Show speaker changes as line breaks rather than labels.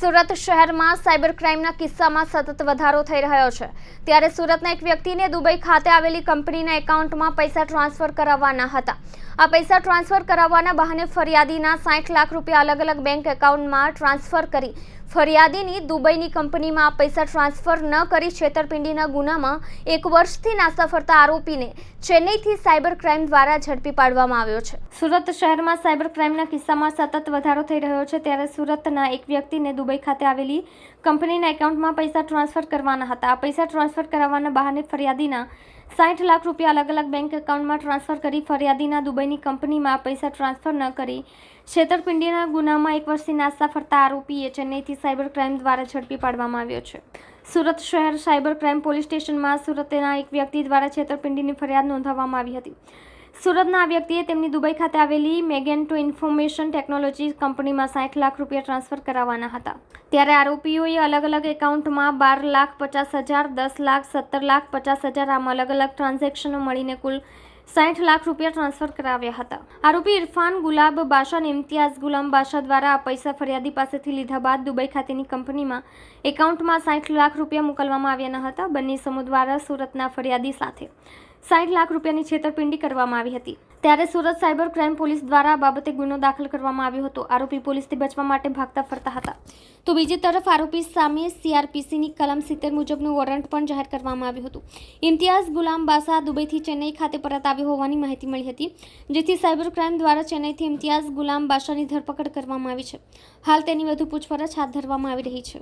સુરત શહેરમાં સાયબર ક્રાઇમના કિસ્સામાં સતત વધારો થઈ રહ્યો છે. ત્યારે સુરતના એક વ્યક્તિને દુબઈ ખાતે આવેલી કંપનીના એકાઉન્ટમાં પૈસા ટ્રાન્સફર કરાવવાના હતા. આ પૈસા ટ્રાન્સફર કરાવવાના બહાને ફરિયાદીના સાઠ લાખ રૂપિયા અલગ અલગ બેંક એકાઉન્ટમાં ટ્રાન્સફર કરી ફરિયાદીની દુબઈની કંપનીમાં આ પૈસા ટ્રાન્સફર ન કરી છેતરપિંડીના ગુનામાં એક વર્ષથી નાસ્તા ફરતા આરોપીને ચેન્નઈથી સાયબર ક્રાઇમ દ્વારા ઝડપી પાડવામાં આવ્યો છે. સુરત શહેરમાં સાયબર ક્રાઇમના કિસ્સામાં સતત વધારો થઈ રહ્યો છે. ત્યારે સુરતના એક વ્યક્તિને દુબઈ ખાતે આવેલી કંપનીના એકાઉન્ટમાં પૈસા ટ્રાન્સફર કરવાના હતા. આ પૈસા ટ્રાન્સફર કરાવવાના બહાને ફરિયાદીના સાઠ લાખ રૂપિયા અલગ અલગ બેંક એકાઉન્ટમાં ટ્રાન્સફર કરી ફરિયાદીના દુબઈની કંપનીમાં પૈસા ટ્રાન્સફર ન કરી. છેતરપિંડીના ગુનામાં એક વર્ષથી નાસ્તા ફરતા આરોપીએ ચેન્નઈથી સાયબર ક્રાઇમ દ્વારા ઝડપી પાડવામાં આવ્યો છે. સુરત શહેર સાયબર ક્રાઇમ પોલીસ સ્ટેશનમાં સુરતના એક વ્યક્તિ દ્વારા છેતરપિંડીની ફરિયાદ નોંધાવવામાં આવી હતી. સુરતના આ વ્યક્તિએ તેમની દુબઈ ખાતે આવેલી મેગેન ટુ ઇન્ફોર્મેશન ટેકનોલોજી કંપનીમાં સાઠ લાખ રૂપિયા ટ્રાન્સફર કરાવવાના હતા. ત્યારે આરોપીઓએ અલગ અલગ એકાઉન્ટમાં બાર લાખ પચાસ હજાર, દસ લાખ, સત્તર લાખ, પચાસ હજાર આમ અલગ અલગ ટ્રાન્ઝેક્શનો મળીને કુલ સાઠ લાખ રૂપિયા ટ્રાન્સફર કરાવ્યા હતા. આરોપી ઇરફાન ગુલાબ અને ઇમ્તિયાઝ ગુલામ બાશા દ્વારા આ પૈસા ફરિયાદી પાસેથી લીધા બાદ દુબઈ ખાતેની કંપનીમાં એકાઉન્ટમાં સાઠ લાખ રૂપિયા મોકલવામાં આવ્યા ન હતા. બંને સમૂહ દ્વારા સુરતના ફરિયાદી સાથે સાઠ લાખ રૂપિયાની છેતરપિંડી કરવામાં આવી હતી. ત્યારે સુરત સાયબર ક્રાઇમ પોલીસ દ્વારા આ બાબતે ગુનો દાખલ કરવામાં આવ્યો હતો. આરોપી પોલીસથી બચવા માટે ભાગતા ફરતા હતા. તો બીજી તરફ આરોપી સામે સીઆરપીસીની કલમ સિત્તેર મુજબનું વોરંટ પણ જાહેર કરવામાં આવ્યું હતું. ઇમ્તિયાઝ ગુલામ બાસા દુબઈથી ચેન્નઈ ખાતે પરત આવ્યો હોવાની માહિતી મળી હતી, જેથી સાયબર ક્રાઇમ દ્વારા ચેન્નઈથી ઇમ્તિયાઝ ગુલામ બાશાની ધરપકડ કરવામાં આવી છે. હાલ તેની વધુ પૂછપરછ હાથ ધરવામાં આવી રહી છે.